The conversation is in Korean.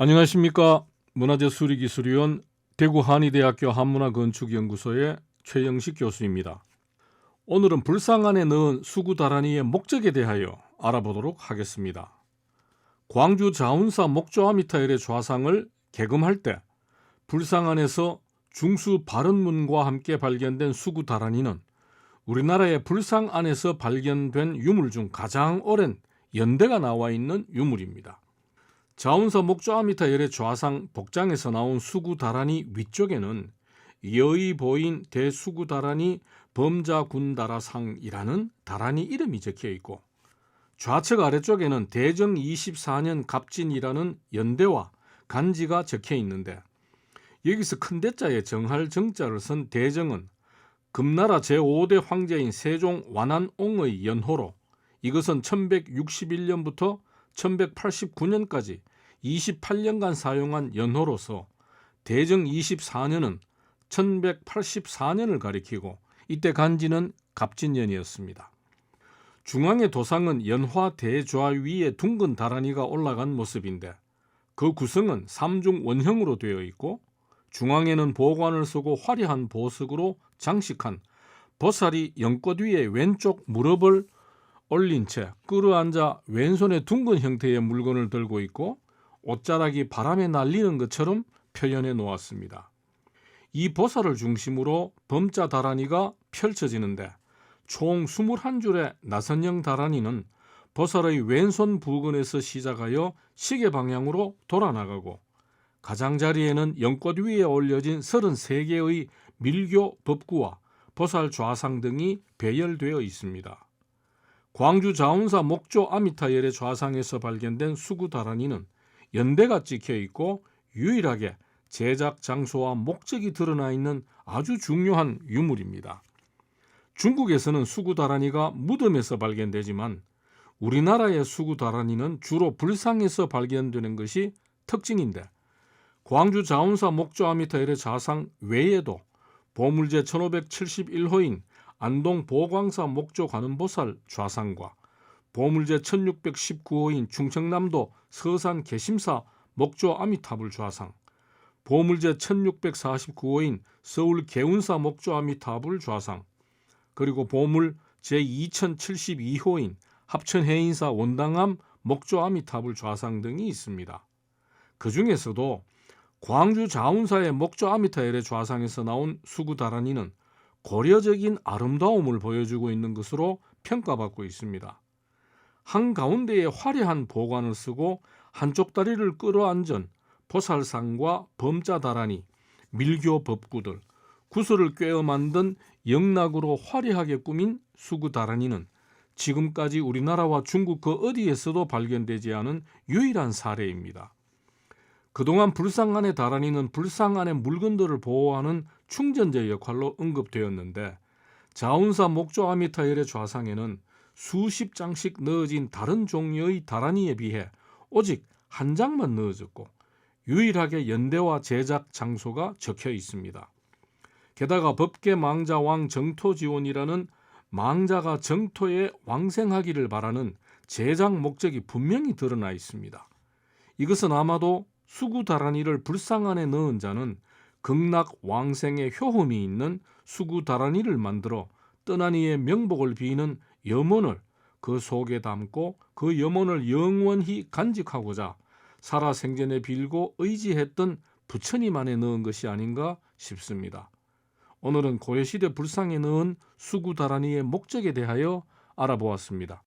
안녕하십니까 문화재 수리기술위원 대구 한의대학교 한문화건축연구소의 최영식 교수입니다. 오늘은 불상 안에 넣은 수구 다라니의 목적에 대하여 알아보도록 하겠습니다. 광주 자운사 목조아미타일의 좌상을 개금할 때 불상 안에서 중수 바른문과 함께 발견된 수구 다라니는 우리나라의 불상 안에서 발견된 유물 중 가장 오랜 연대가 나와 있는 유물입니다. 자운사 목조아미타 열의 좌상 복장에서 나온 수구다라니 위쪽에는 여의 보인 대수구다라니 범자군다라상이라는 다라니 이름이 적혀 있고 좌측 아래쪽에는 대정 24년 갑진이라는 연대와 간지가 적혀 있는데 여기서 큰 대자에 정할 정자를 쓴 대정은 금나라 제5대 황제인 세종 완안옹의 연호로 이것은 1161년부터 1189년까지 28년간 사용한 연호로서 대정 24년은 1184년을 가리키고 이때 간지는 갑진년이었습니다. 중앙의 도상은 연화 대좌 위에 둥근 다라니가 올라간 모습인데 그 구성은 삼중 원형으로 되어 있고 중앙에는 보관을 쓰고 화려한 보석으로 장식한 보살이 연꽃 위에 왼쪽 무릎을 올린 채 끌어앉아 왼손에 둥근 형태의 물건을 들고 있고 옷자락이 바람에 날리는 것처럼 표현해 놓았습니다. 이 보살을 중심으로 범자 다라니가 펼쳐지는데 총 21줄의 나선형 다라니는 보살의 왼손 부근에서 시작하여 시계 방향으로 돌아나가고 가장자리에는 연꽃 위에 올려진 33개의 밀교 법구와 보살 좌상 등이 배열되어 있습니다. 광주 자운사 목조 아미타열의 좌상에서 발견된 수구 다라니는 연대가 찍혀 있고 유일하게 제작 장소와 목적이 드러나 있는 아주 중요한 유물입니다. 중국에서는 수구 다라니가 무덤에서 발견되지만 우리나라의 수구 다라니는 주로 불상에서 발견되는 것이 특징인데 광주 자운사 목조 아미타일의 자상 외에도 보물제 1571호인 안동 보광사 목조 관음보살 좌상과 보물제 1619호인 충청남도 서산 개심사 목조 아미타불 좌상, 보물제 1649호인 서울 개운사 목조 아미타불 좌상, 그리고 보물 제 2072호인 합천해인사 원당암 목조 아미타불 좌상 등이 있습니다. 그 중에서도 광주 자운사의 목조 아미타엘의 좌상에서 나온 수구다라니는 고려적인 아름다움을 보여주고 있는 것으로 평가받고 있습니다. 한 가운데에 화려한 보관을 쓰고 한쪽 다리를 끌어안은 보살상과 범자다라니, 밀교 법구들, 구슬을 꿰어 만든 영락으로 화려하게 꾸민 수구다라니는 지금까지 우리나라와 중국 그 어디에서도 발견되지 않은 유일한 사례입니다. 그동안 불상 안의 다라니는 불상 안의 물건들을 보호하는 충전재 역할로 언급되었는데 자운사 목조 아미타열의 좌상에는 수십 장씩 넣어진 다른 종류의 다라니에 비해 오직 한 장만 넣어졌고 유일하게 연대와 제작 장소가 적혀 있습니다. 게다가 법계 망자 왕 정토 지원이라는 망자가 정토에 왕생하기를 바라는 제작 목적이 분명히 드러나 있습니다. 이것은 아마도 수구 다라니를 불상 안에 넣은 자는 극락 왕생의 효험이 있는 수구 다라니를 만들어 떠나니의 명복을 비는 염원을 그 속에 담고 그 염원을 영원히 간직하고자 살아 생전에 빌고 의지했던 부처님 안에 넣은 것이 아닌가 싶습니다. 오늘은 고려시대 불상에 넣은 수구다라니의 목적에 대하여 알아보았습니다.